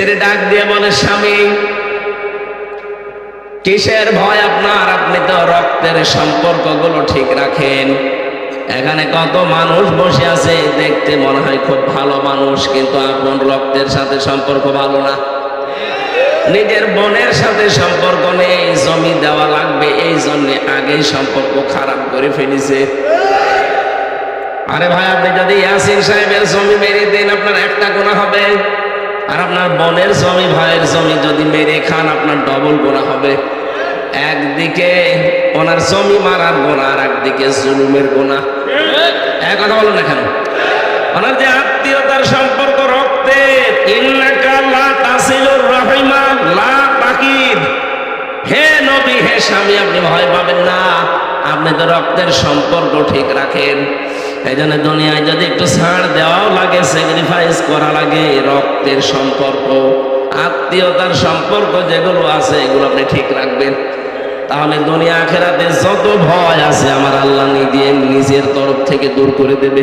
স্ত্রী ডাক দিয়ে বলে, স্বামী, কিসের ভয় আপনার? আপনি তো রক্তের সম্পর্কগুলো ঠিক রাখেন। এখানে কত মানুষ বসে আছে, দেখতে মনে হয় খুব ভালো মানুষ, কিন্তু আপন রক্তের সাথে সম্পর্ক ভালো না। নিজের বোনের সাথে সম্পর্ক নেই, জমি দেওয়া লাগবে, এই জন্য আগেই সম্পর্ক খারাপ করে ফেলেছে। আরে ভাই, আপনি যদি ইয়াসিন সাহেবের জমি মেরে দেন, আপনার একটা গোনা হবে। আর আপনার বোনের জমি, ভাইয়ের জমি যদি মেরে খান, আপনার ডবল গোনা হবে। একদিকে ওনার জমি মারার গোনা, আর একদিকে জুলুমের গোনা। এক কথা বলুন না কেন? ওনার যে আত্মীয়তার সম্পর্ক, রক্তে হে নবী, হে স্বামী, আপনি ভয় পাবেন না। আপনি তো রক্তের সম্পর্ক ঠিক রাখেন। এই দুনিয়ায় যদি একটু ছাড় দেওয়াও লাগে স্যাক্রিফাইস করা লাগে, রক্তের সম্পর্ক, আত্মীয়তার সম্পর্ক যেগুলো আছে, এগুলো আপনি ঠিক রাখবেন। তাহলে দুনিয়া আখেরাতে যত ভয় আছে, আমার আল্লাহ নিজে নিজের তরফ থেকে দূর করে দেবে।